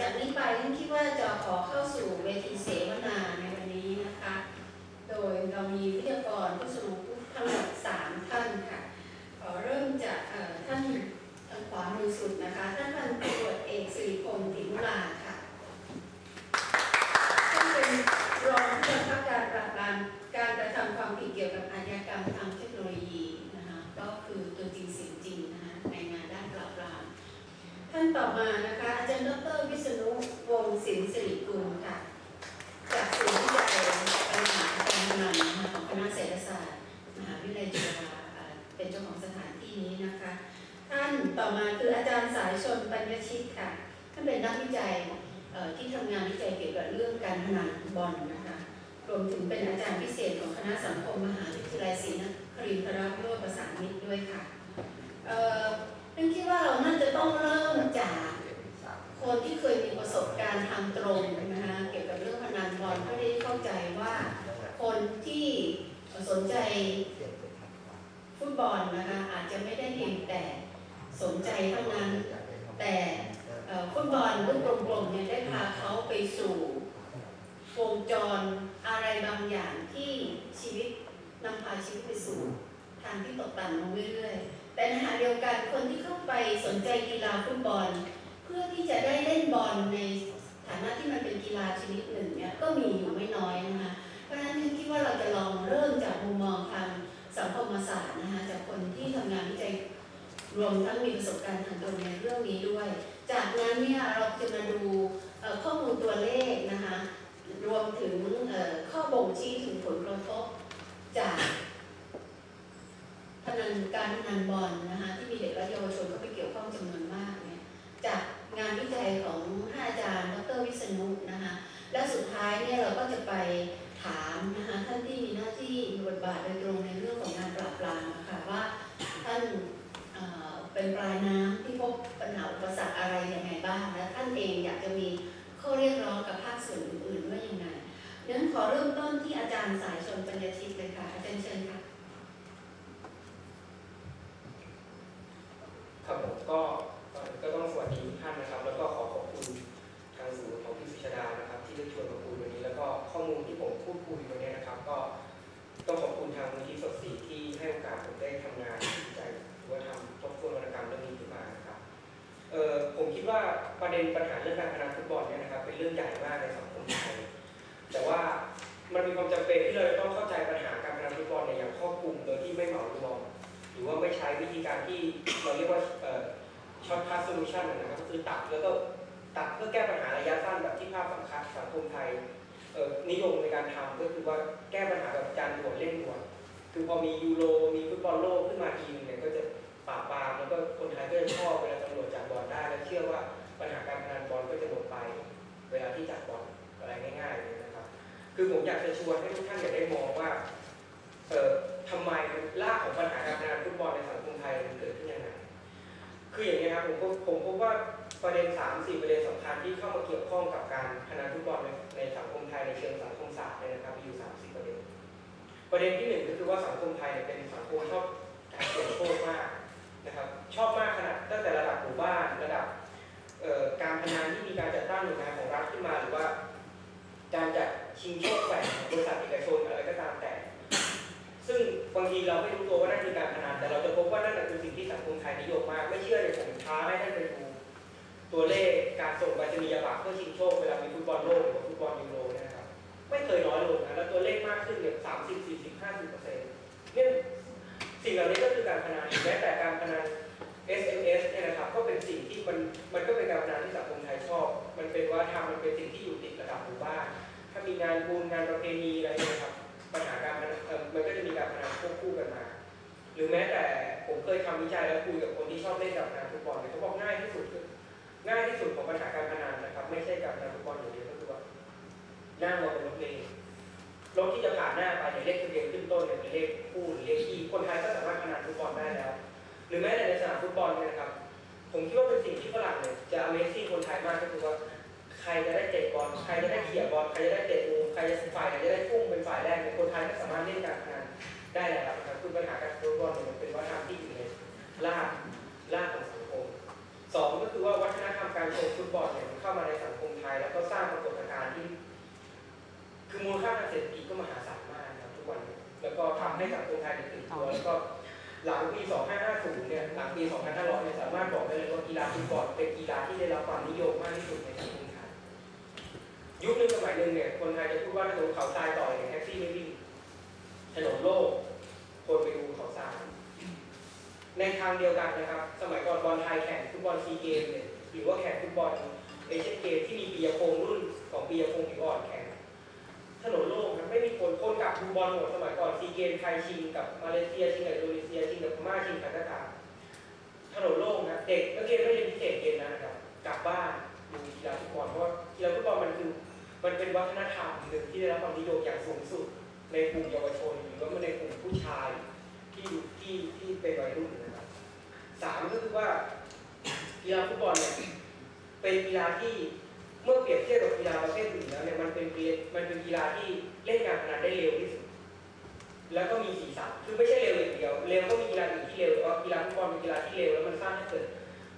จากนี้ไปท่านคิดว่าจะขอเข้าสู่เวทีเสวนาในวันนี้นะคะ โดยเรามีวิทยากรผู้สรุทั้งหมดสามท่านค่ะ ขอเริ่มจากท่านทางขวามือสุดนะคะ ท่านพันตำรวจเอกสิริพงษ์ถิมุลาานต่อมานะคะ อาจารย์ดรวิษณุวงศ์สินสิริกุลค่ะ จากศูนย์วิจัยปัญหาการพนันของคณะเศรษฐศาสตร์ มหาวิทยาลัยจุฬาเป็นเจ้าของสถานที่นี้นะคะ ท่านต่อมาคืออาจารย์สายชนปัญญชิตค่ะ ท่านเป็นนักวิจัยที่ทำงานวิจัยเกี่ยวกับเรื่องการพนันบอลนะคะ รวมถึงเป็นอาจารย์พิเศษของคณะสังคมมหาวิทยาลัยศรีนครินทรวิโรธประสานมิตรด้วยค่ะเอ่อ ฉันคิดว่าเราน่าจะต้องเริ่มจากคนที่เคยมีประสบการณ์ทางตรงนะคะเกี่ยวกับเรื่องพนันบอลเพื่อได้เข้าใจว่าคนที่สนใจฟุต บอลนะคะอาจจะไม่ได้เพียงแต่สนใจเท่านั้น แต่ฟุตบอลลูกกลมๆเนี่ยได้พาเขาไปสู่วงจรอะไรบางอย่างที่ชีวิตนำพาชีวิตไปสู่ทางที่ตกต่ำลงเรื่อยๆ แต่ในขณะเดียวกันคนที่เข้าไปสนใจกีฬาฟุตบอล เพื่อที่จะได้เล่นบอลในฐานะที่มันเป็นกีฬาชนิดหนึ่งเนี่ยก็มีอยู่ไม่น้อยนะคะ เพราะฉะนั้นฉันคิดว่าเราจะลองเริ่มจากมุมมองทาง สังคมศาสตร์นะคะจากคนที่ทำงานวิจัยรวมทั้งมีประสบการณ์ทางตรงในเรื่องนี้ด้วย จากนั้นเนี่ยเราจะมาดูข้อมูลตัวเลขนะคะรวมถึงข้อบ่งชี้ถึงผลกระทบจากพนันการพนันบอลนะคะที่มีเด็กและเยาวชนเข้าไปเกี่ยวข้องจำนวนมากเนี่ยจากงานวิจัยของท่านอาจารย์ดรวิษณุนะคะและสุดท้ายเนี่ยเราก็จะไปถามนะคะท่านที่มีหน้าที่มีบทบาทโดยตรงานปราบปรามนะคะว่าท่านเอ่อ เป็นปลายน้ำที่พบปัญหาอุปสรรคอะไรยังไงบ้าง และท่านเองอยากจะมีข้อเรียกร้องกับภาคส่วนอื่นๆว่ายังไงดังนั้นขอเริ่มต้นที่อาจารย์สายชนปัญญาชิตเลยค่ะอาจารย์ คิดว่าประเด็นปัญหาเรื่องการพนันฟุตบอลเนี่ยนะครับเป็นเรื่องใหญ่มากในสังคมไทยแต่ว่ามันมีความจำเป็นที่เราจะต้องเข้าใจปัญหาการพนันฟุตบอลเนี่ยอย่างครอบคลุมโดยที่ไม่เหมารวมหรือว่าไม่ใช้วิธีการที่เราเรียกว่าช็อตคัสโซลูชันนะครับก็คือตัดแล้วก็ตัดเพื่อแก้ปัญหาระยะสั้นแบบที่ภาพสังคัญสังคมไทยนิยมในการทำก็คือว่าแก้ปัญหาแบบจานด่วนเร่งด่วนคือพอมียูโรมีฟุตบอลโลกขึ้นมาทีนึงเนี่ยก็จะ ปราบปรามแล้วก็คนไทยก็จะชอบเวลาตำรวจจับบอลได้แล้วเชื่อว่าปัญหาการพนันบอลก็จะหมดไป เวลาที่จับบอลอะไรง่ายๆเลยนะครับ คือผมอยากจะชวนให้ทุกท่านอยากได้มองว่าเอ่อทำไมรากของปัญหาการพนันฟุตบอลในสังคมไทยมันเกิดขึ้นยังไงคืออย่างนี้ครับผมก็ผมพบว่าประเด็น3 4ประเด็นสำคัญที่เข้ามาเกี่ยวข้องกับการพนันฟุตบอลในในสังคมไทยในเชิงสังคมศาสตร์เนี่ยนะครับมีอยู่3 4ประเด็น ประเด็นที่หนึ่งก็คือว่าสังคมไทยเนี่ยเป็นสังคม พนันแม้แต่การพนัน SMS เนี่ยนะครับก็เป็นสิ่งที่มันมันก็เป็นการพนันที่สังคมไทยชอบ มันเป็นวัฒนธรรมมันเป็นสิ่งที่อยู่ติดระดับหมู่บ้าน ถ้ามีงานบุญงานประเพณีอะไรเนี่ยนะครับปัญหาการพนันมันก็จะมีการพนันควบคู่กันมา หรือแม้แต่ผมเคยทำวิจัยแล้วคุยกับคนที่ชอบเล่นการพนันฟุตบอลเนี่ยเขาบอกง่ายที่สุดคือง่ายที่สุดของปัญหาการพนันนะครับ ไม่ใช่การพนันฟุตบอลอย่างเดียวก็คือว่านั่งรถเป็นรถเมล์ รถที่จะผ่านหน้าไปเนี่ยเลขทะเบียนขึ้นต้นเนี่ยเป็นเลขคู่หรือเลขคี่คนไทยก็สามารถพนันฟุตบอลได้แล้ว หรือแม้แต่ในสนามฟุตบอลเนี่ยนะครับ ผมคิดว่าเป็นสิ่งที่ฝรั่งเนี่ยจะ Amazing คนไทยมากก็คือว่าใครจะได้เตะบอล ใครจะได้เขี่ยบอล ใครจะได้เตะมุมใครจะฝ่ายไหนจะได้พุ่งเป็นฝ่ายแรกเนี่ยคนไทยก็สามารถเล่นการพนันได้แล้วนะครับคือปัญหาการฟุตบอลเนี่ยมันเป็นวัฒนธรรมที่อยู่ในรากรากของสังคมสองก็คือว่าวัฒนธรรมการชมฟุตบอลเนี่ยมันเข้ามาในสังคมไทย แล้วก็สร้างปรากฏการณ์ที่ คือมูลค่าทางเศรษฐกิจก็มหาศาลมากครับทุกวันแล้วก็ทำให้สังคมไทยเนี่ยตื่นตัวแล้วก็หลังปี 2550 เนี่ย หลังปี 2500 เนี่ย สามารถบอกได้เลยว่ากีฬาฟุตบอลเป็นกีฬาที่ได้รับความนิยมมากที่สุดในสังคมไทยยุคนึงสมัยหนึ่งเนี่ย คนไทยจะพูดว่าถนนเขาทรายต่อยเนี่ยแท็กซี่ไม่วิ่งถนนโลก คนไปดูเขาทราย ในทางเดียวกันนะครับ สมัยก่อนบอลไทยแข่งฟุตบอลซีเกมเนี่ย หรือว่าแข่งฟุตบอลเอเชียนเกมที่มีปียพงษ์รุ่นของปียพงษ์ผิวอ่อนแข่ง ถนนโลกนะไม่มีคนคนกลับดูบอลหมดสมัยก่อนซีเกมไทยชิงกับมาเลเซียชิงกับอินโดนีเซียชิงกับพม่าชิงกับกาตาร์ถนนโลกนะเด็กนักเรียนไม่เรียนพิเศษเกมนั้นะครับกลับบ้านดูกีฬาฟุตบอลเพราะกีฬาฟุตบอลมันคือมันเป็นวัฒนธรรมหนึ่งที่ได้รับความนิยมอย่างสูงสุด ในกลุ่มเยาวชนหรือว่าในกลุ่มผู้ชายที่ที่ที่เป็นวัยรุ่นนะครับสามก็คือว่ากีฬาฟุตบอลเนี่ยเป็นกีฬาที่ เมื่อเปรียบเทียบกับกีฬาประเภทอื่นแล้วเนี่ยมันเป็นกีฬามันเป็นกีฬาที่เล่นการพนันได้เร็วที่สุด แล้วก็มีสีสันคือไม่ใช่เร็วอย่างเดียว เร็วก็มีกีฬาอื่นที่เร็วแต่ว่ากีฬาฟุตบอลเป็นกีฬาที่เร็วแล้วมันสร้างให้เกิด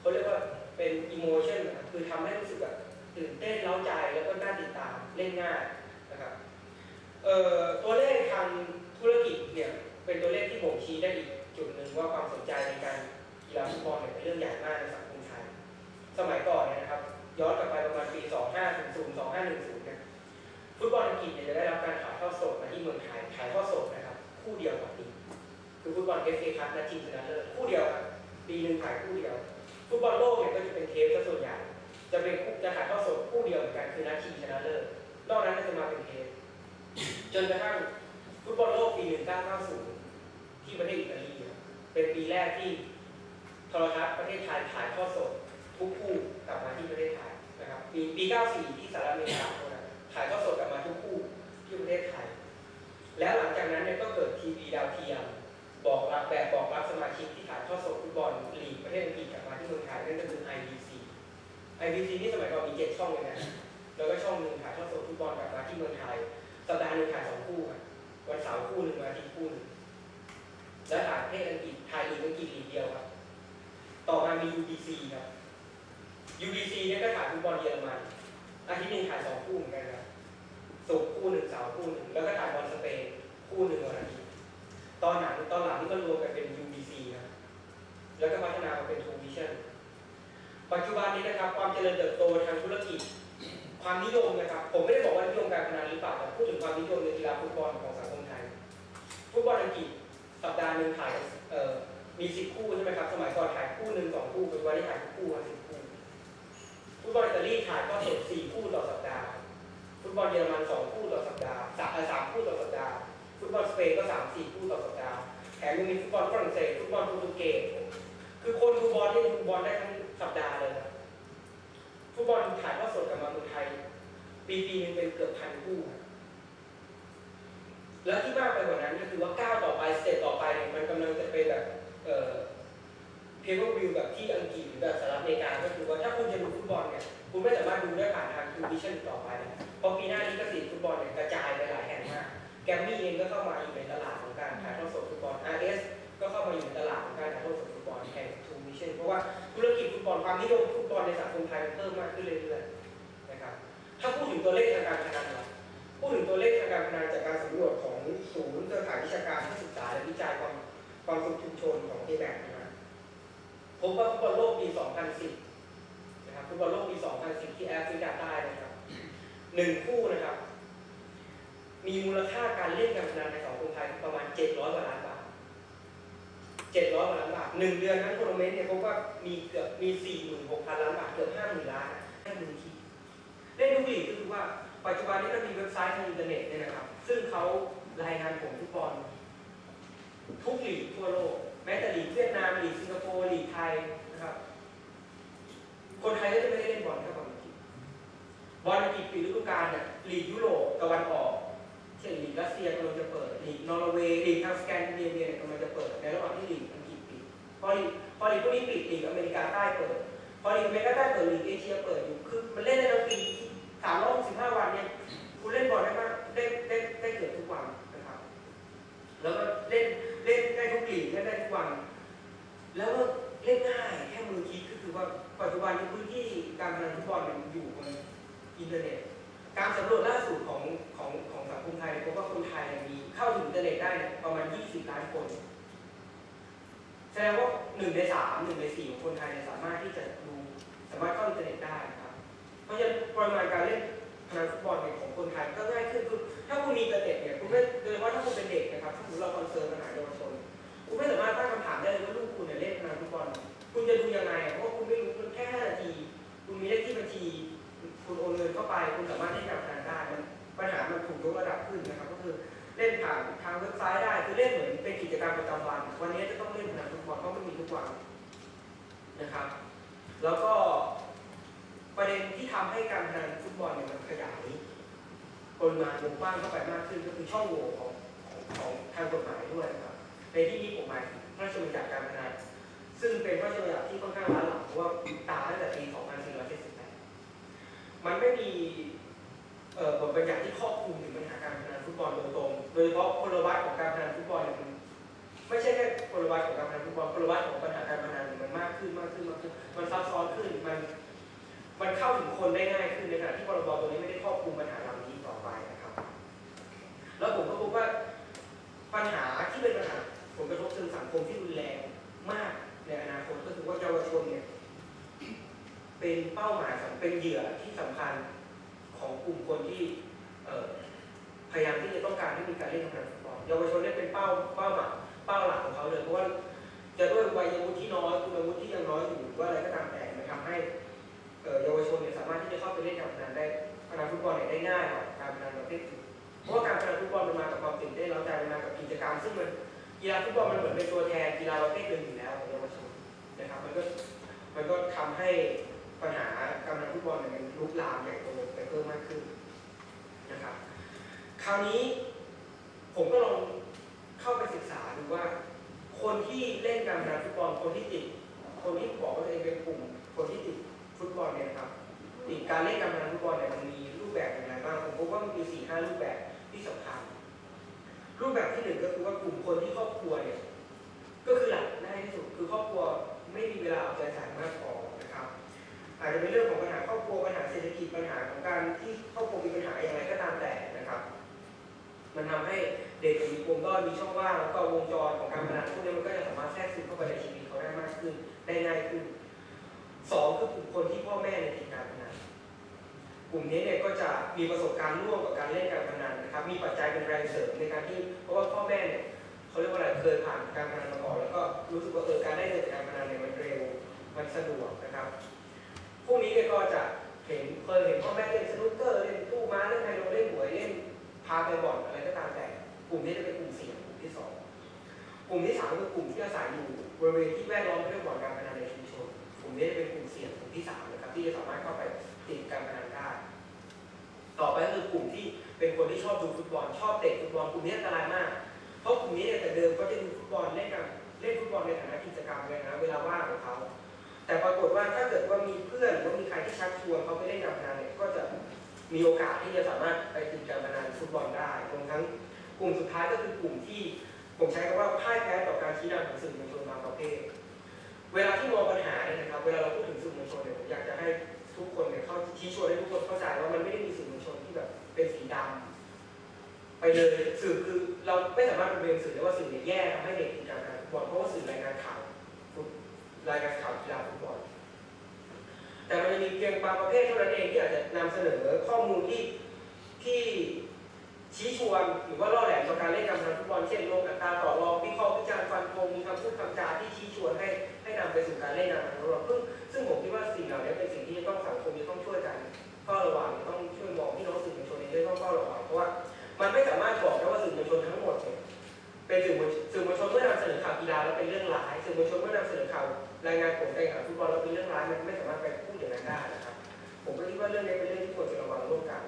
เขาเรียกว่าเป็นอิโมชันนะครับคือทำให้รู้สึกแบบตื่นเต้นเล้าใจแล้วก็น่าติดตามเล่นง่ายนะครับเอ่อตัวเลขทางธุรกิจเนี่ยเป็นตัวเลขที่บ่งชี้ได้อีกจุดหนึ่งว่าความสนใจในการกีฬาฟุตบอลเนี่ยเป็นเรื่องใหญ่มากในสังคมไทย สมัยก่อนเนี่ยนะครับ ย้อนกลับไปประ 2500 2510เนี่ยฟุตบอลอังกฤษเนี่ยจะได้รับการถ่ายทอดสดมาที่เมืองไทยถ่ายทอดสดนะครับ คู่เดียวต่อปีคือฟุตบอลเอฟเอคัพนัดชิงชนะเลิศคู่เดียวครับปีหนึ่งถ่ายคู่เดียว ฟุตบอลโลกเนี่ยก็จะเป็นเทปซะส่วนใหญ่จะเป็นคู่จะถ่ายทอดสดคู่เดียวเหมือนกันคือนัดชิงชนะเลิศนอกนั้นก็จะมาเป็นเทปจนกระทั่งฟุตบอลโลกปี 1990 ที่ประเทศอิตาลีเป็นปีแรกที่โทรทัศน์ประเทศไทยถ่ายทอดสดทุกคู่กลับมาที่ประเทศไทย ปีปี94ที่สหรัฐอเมริกานะถ่ายทอดสดกลับมาทุกคู่ที่ประเทศไทย แล้วหลังจากนั้นเนี่ยก็เกิดทีวีดาวเทียม บอกรับแบบบอกรับสมาชิกที่ถ่ายทอดสดฟุตบอลลีกประเทศอังกฤษกลับมาที่เมืองไทยนั่นก็คือ IBC IBC ที่สมัยก่อนมีเจ็ดช่องเลยนะแล้วก็ช่องหนึ่งถ่ายทอดสดฟุตบอลกลับมาที่เมืองไทยสัปดาห์หนึ่งถ่ายสองคู่ครับวันเสาร์คู่หนึ่งวันอาทิตย์คู่หนึ่งแล้วถ่ายประเทศอังกฤษถ่ายลีกอังกฤษลีกเดียวครับต่อมามี UBC ครับ UBC เนี่ยก็ถ่ายฟุตบอลเยอรมันอาทิตย์หนึ่งถ่ายสองคู่เหมือนกันครับศุกร์คู่หนึ่งเสาร์คู่หนึ่งแล้วก็ถ่ายบอลสเปนคู่หนึ่งวันอาทิตย์ตอนหลังตอนหลังนี่ก็รวมกันเป็น UBC ครับแล้วก็พัฒนามาเป็น True Vision ปัจจุบันนี้นะครับความเจริญเติบโตทางธุรกิจ ความนิยมนะครับ ผมไม่ได้บอกว่านิยมการพนันหรือเปล่าแต่พูดถึงความนิยมในกีฬาฟุตบอลของสังคมไทยฟุตบอลอังกฤษสัปดาห์หนึ่งถ่ายมีสิบคู่ใช่ไหมครับ สมัยก่อนถ่ายคู่หนึ่งสองคู่ปัจจุบันนี้ถ่ายคู่สิบคู่ ฟุตบอลอิตาลีถ่ายก็สดสี่คู่ต่อสัปดาห์ ฟุตบอลเยอรมันสองคู่ต่อสัปดาห์สามสามคู่ต่อสัปดาห์ ฟุตบอลสเปนก็สามสี่คู่ต่อสัปดาห์ แถมยังมีฟุตบอลฝรั่งเศส ฟุตบอลโปรตุเกส คือคนดูบอลนี่ดูบอลได้ทั้งสัปดาห์เลยนะฟุตบอลถ่ายทอดสดกับมาเมืองไทย ปีปีหนึงเป็นเกือบพันคู่ แล้วที่มากไปกว่านั้นก็คือว่าก้าวต่อไปสเต็ปต่อไปมันกำลังจะเป็นแบบเอ่อ เพเวอร์วิวแบบที่อังกฤษหรือแบบสหรัฐอเมริกาก็คือว่าถ้าคุณจะดูฟุตบอลเนี่ยคุณไม่สามารถดูได้ผ่านทางทูวิชั่นต่อไปนะเพราะปีหน้านี้กสิทธิ์ฟุตบอลเนี่ยกระจายไปหลายแห่งมาก แกรมมี่เองก็เข้ามาอยู่ในตลาดของการถ่ายทอดสดฟุตบอล RS ก็เข้ามาอยู่ในตลาดของการถ่ายทอดสดฟุตบอลแห่งทูวิชั่นเพราะว่าธุรกิจฟุตบอลความนิยมฟุตบอลในสังคมไทยมันเพิ่มมากขึ้นเรื่อยๆนะครับถ้าพูดถึงตัวเลขทางการพนันนะพูดถึงตัวเลขทางการพนันจากการสำรวจของศูนย์เครือข่ายวิชาการเพื่อศึกษาและวิจัยความความสุขชุมชนของเอแบก พบว่าฟุตบอลโลกปี 2010 นะครับฟุตบอลโลกปี 2010 ที่แอฟริกาใต้นะครับหนึ่งคู่นะครับ มีมูลค่าการเล่นการพนันในสังคมไทยประมาณ 700กว่าล้านบาท 700กว่าล้านบาทหนึ่งเดือนทั้งทัวร์เมนต์เนี่ยพบว่ามีเกือบมี 46,000 ล้านบาท เกือบ 50,000 ล้าน50,000ทีเล่นทุกลีกก็คือว่าปัจจุบันนี้มันมีเว็บไซต์ทางอินเทอร์เน็ตเนี่ยนะครับ ซึ่งเขารายงานผลฟุตบอลทุกลีกทั่วโลก แม้แต่ลีกเวียดนามลีกสิงคโปร์ลีกไทยนะครับคนไทยก็จะไม่ได้เล่นบอลแค่บอลอังกฤษบอลอังกฤษปีฤดูกาลเนี่ยลีกยุโรปตะวันออกเช่นลีกรัสเซียกำลังจะเปิดลีกนอร์เวย์ลีกทางสแกนดิเนเวียเนี่ยกำลังจะเปิดในระหว่างที่ลีกอังกฤษปิดพอลีกพอลีกพวกนี้ปิดลีกอเมริกาใต้เปิดพอลีกอเมริกาใต้เปิดลีกเอเชียเปิดอยู่คือมันเล่นได้ทั้งปีสามร้อยสิบห้าวันเนี่ยคุณเล่นบอลได้มากได้ได้ได้เกือบทุกวันนะครับ แล้วก็เล่น เล่นได้ทุกลีกเล่ได้ทุกวัน แล้วก็เล่นง่ายแค่มือคีย์ก็คือว่าปัจจุบันในพื้นที่การพนันฟุตบอลมันอยู่บนอินเทอร์เน็ต การสำรวจล่าสุดของของของสังคมไทยพบว่าคนไทยมีเข้าถึงอินเทอร์เน็ตได้ประมาณ 20 ล้านคน แสดงว่า1ใน3 1ใน4ของคนไทยสามารถที่จะดูสามารถเข้าอินเทอร์เน็ตได้ครับ เพราะฉะนั้นปริมาณการเล่น นันฟุตบอลเนี่ยของคนไทยก็ง่ายขึ้นคือถ้าคุณมีอินเด็กเนี่ยคุณไม่โดยเฉพาะถ้าคุณเป็นเด็กนะครับถ้าคุณเราคอนเซิร์นปัญหาเยาวชนคุณไม่สามารถตั้งคำถามได้เลยว่าลูกคุณเนี่ยเล่นพนันฟุตบอลคุณจะดูยังไงเพราะคุณไม่ ช่องโหว่ของของทางกฎหมายด้วยนะครับ ในที่นี้ผมหมายถึงพระราชบัญญัติการพนันซึ่งเป็นพระราชบัญญัติที่ค่อนข้างล้าหลังเพราะว่าตาตั้งแต่ปี 2478 มันไม่มีเอ่อบทบัญญัติที่ครอบคลุมถึงปัญหาการพนันฟุตบอลโดยตรง โดยเฉพาะพลวัตของการพนันฟุตบอลเนี่ยมันไม่ใช่แค่พลวัตของการพนันฟุตบอลพลวัตของปัญหาการพนันมันมากขึ้นมากขึ้นมากขึ้น มันซับซ้อนขึ้น มัน มันเข้าถึงคนได้ง่ายขึ้นในขณะที่พรบตัวนี้ไม่ได้ครอบคลุมปัญหาเหล่านี้ต่อไปนะครับ แล้วผมก็พบว่าปัญหาที่เป็นปัญหาผลกระทบเชิงสังคมที่รุนแรงมากในอนาคตก็คือว่าเยาวชนเนี่ยเป็นเป้าหมายเป็นเหยื่อที่สำคัญของกลุ่มคนที่เอพยายามที่จะต้องการให้มีการเล่นพนันฟุตบอลเยาวชนเนี่ยเป็นเป้าเป้าหมายเป้าหลักของเขาเลยเพราะว่าจะด้วยวัยวุฒิที่น้อยคุณวุฒิที่ยังน้อยอยู่หรือว่าอะไรก็ตามแต่มันทำให้เอ่อเยาวชนเนี่ยสามารถที่จะเข้าไปเล่นการพนันได้พนันฟุตบอลเนี่ยได้ง่ายกว่าการพนันประเภทอื่นเพราะว่าการ กับกิจกรรม ซึ่งมันกีฬาฟุตบอลมันเหมือนเป็นตัวแทนกีฬาประเภทหนึ่งอยู่แล้วของเยาวชนนะครับมันก็มันก็ทำให้ปัญหาการฟุตบอลเนี่ยมันลุกลามใหญ่โตไปเพิ่มมากขึ้นนะครับคราวนี้ผมก็ลองเข้าไปศึกษาดูว่า คนที่เล่นการพนันฟุตบอลคนที่ติด คนที่บอกว่าตัวเองเป็นกลุ่ม คนที่ติดฟุตบอลเนี่ยนะครับติดการเล่นการพนันฟุตบอลเนี่ยมันมีรูปแบบอย่างไรบ้างผมพบว่ามันมีสี่ห้ารูปแบบที่สำคัญ รูปแบบที่หนึ่งก็คือว่ากลุ่มคนที่ครอบครัวเนี่ยก็คือหลักง่ายที่สุดคือครอบครัวไม่มีเวลาเอาใจใส่มากพอนะครับอาจจะเป็นเรื่องของปัญหาครอบครัวปัญหาเศรษฐกิจปัญหาของการที่ครอบครัวมีปัญหาอย่างไรก็ตามแต่นะครับ มันทำให้เด็กมีปมด้อยมีช่องว่างแล้วก็วงจรของการพนันพวกนี้มันก็จะสามารถแทรกซึมเข้าไปในชีวิตเขาได้มากขึ้นได้ง่ายขึ้นสองคือกลุ่มคนที่พ่อแม่ในยติดการพนัน กลุ่มนี้เนี่ยก็จะมีประสบการณ์ร่วมกับการเล่นการพนันนะครับ มีปัจจัยเป็นแรงเสริมในการที่เพราะว่าพ่อแม่เนี่ยเขาเรียกว่าอะไรเคยผ่านการพนันมาก่อนแล้วก็รู้สึกว่าเออการได้เงินจากการพนันเนี่ยมันเร็วมันสะดวกนะครับ พวกนี้เนี่ยก็จะเห็นเคยเห็นพ่อแม่เล่นสนุกเกอร์เล่นตู้ม้าเล่นไฮโลเล่นหวยเล่นพาไปบ่อนอะไรก็ตามแต่ กลุ่มนี้จะเป็นกลุ่มเสี่ยงกลุ่มที่สองกลุ่มที่สามคือกลุ่มที่อาศัยอยู่บริเวณที่แวดล้อมไปด้วยบ่อนการพนันในชุมชนกลุ่มนี้จะเป็นกลุ่มเสี่ยงกลุ่มที่สามนะครับที่จะสามารถเข้าไปติดการพนันได้ ต่อไปก็คือกลุ่มที่เป็นคนที่ ชอบดูฟุตบอลชอบเตะฟุตบอลกลุ่มนี้อันตรายมาก เพราะกลุ่มนี้เนี่ยแต่เดิมก็จะดูฟุตบอลเล่นกันเล่นฟุตบอลในฐานะกิจกรรมเลยนะเวลาว่างของเขาแต่ปรากฏว่าถ้าเกิดว่ามีเพื่อนหรือว่ามีใครที่ชักชวนเขาไปเล่นการพนันเนี่ยก็จะมีโอกาสที่จะสามารถไปติดการพนันฟุตบอลได้รวมทั้งกลุ่มสุดท้ายก็คือกลุ่มที่ผมใช้คำว่าพ่ายแพ้ต่อการชี้นำของสื่อมวลชนบางประเภท เวลาที่มองปัญหาเนี่ยนะครับ เวลาเราพูดถึงสื่อมวลชนเนี่ยผมอยากจะให้ทุกคนเนี่ยเข้าชี้ชวนให้ทุกคนเข้าใจว่ามันไม่ได้มีสื่อมวลชนที่แบบเป็นสีดำ ไปเลยสื่อคือเราไม่สามารถเป็นสื่อได้ว่าสื่อเนี่ยแย่ทำให้เด็กติดการพนันฟุตบอลเพราะว่าสื่อรายงานข่าวรายงานข่าวกีฬาฟุตบอลแต่มันจะมีเพียงบางประเภทเท่านั้นเองที่อาจจะนำเสนอข้อมูลที่ที่ชี้ชวนหรือว่าล่อแหลมต่อการเล่นการพนันฟุตบอลเช่นลงอัตราต่อรองวิเคราะห์วิจารณ์ฟันธงมีคำพูดคำจาที่ชี้ชวนให้ให้นำไปสู่การเล่นการพนัน เมื่อนำเสนอข่าวกีฬาแล้วเป็นเรื่องร้ายสื่อมวลชนเมื่อนำเสนอข่าวรายงานผลการแข่งขันฟุตบอลแล้วเป็นเรื่องร้ายมันไม่สามารถไปพูดอย่างนั้นได้นะครับ ผมก็คิดว่าเรื่องนี้เป็นเรื่องที่ควรจะระวังร่วมกัน